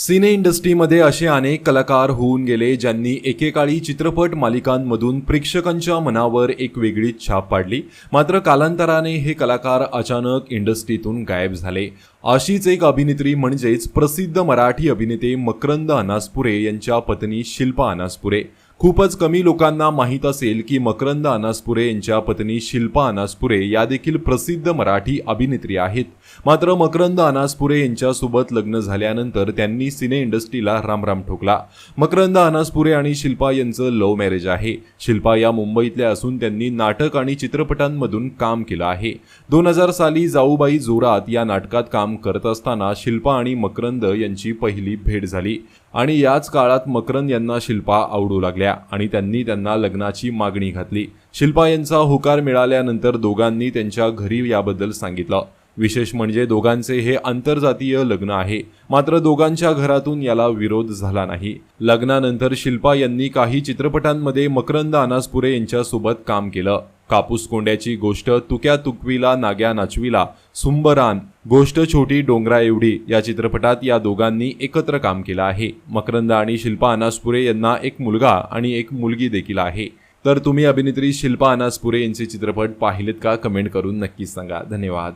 सिने इंडस्ट्रीमध्ये असे अनेक कलाकार होऊन गेले ज्यांनी एकेकाळी चित्रपट मालिकांमधून प्रेक्षकांच्या मनावर एक वेगळीच छाप पाडली. मात्र कालांतराने हे कलाकार अचानक इंडस्ट्रीतून गायब झाले. अशीच एक अभिनेत्री म्हणजेच प्रसिद्ध मराठी अभिनेते मकरंद अनासपुरे यांच्या पत्नी शिल्पा अनासपुरे. खूपच कमी लोकांना माहीत असेल की मकरंद अनासपुरे यांच्या पत्नी शिल्पा अनासपुरे या देखील प्रसिद्ध मराठी अभिनेत्री आहेत. मात्र मकरंद अनासपुरे यांच्यासोबत लग्न झाल्यानंतर त्यांनी सिने इंडस्ट्रीला रामराम ठोकला. मकरंद अनासपुरे आणि शिल्पा यांचं लव्ह मॅरेज आहे. शिल्पा या मुंबईतल्या असून त्यांनी नाटक आणि चित्रपटांमधून काम केलं आहे. दोन हजार साली जाऊबाई जोरात या नाटकात काम करत असताना शिल्पा आणि मकरंद यांची पहिली भेट झाली. आणि याच काळात मकरंद यांना शिल्पा आवडू लागल्या आणि त्यांनी त्यांना लग्नाची मागणी घातली. शिल्पा यांचा होकार मिळाल्यानंतर दोघांनी त्यांच्या घरी याबद्दल सांगितलं. विशेष म्हणजे दोघांचे हे आंतरजातीय लग्न आहे. मात्र दोघांच्या घरातून याला विरोध झाला नाही. लग्नानंतर शिल्पा यांनी काही चित्रपटांमध्ये मकरंद अनासपुरे यांच्यासोबत काम केलं. कापूस कोंड्याची गोष्ट तुक्या तुकवीला नाग्या नाचविला सुंबरान गोष्ट छोटी डोंगरा एवढी या चित्रपटात या दोघांनी एकत्र काम केलं आहे. मकरंद आणि शिल्पा अनासपुरे यांना एक मुलगा आणि एक मुलगी देखील आहे. तर तुम्ही अभिनेत्री शिल्पा अनासपुरे यांचे चित्रपट पाहिलेत का? कमेंट करून नक्कीच सांगा. धन्यवाद.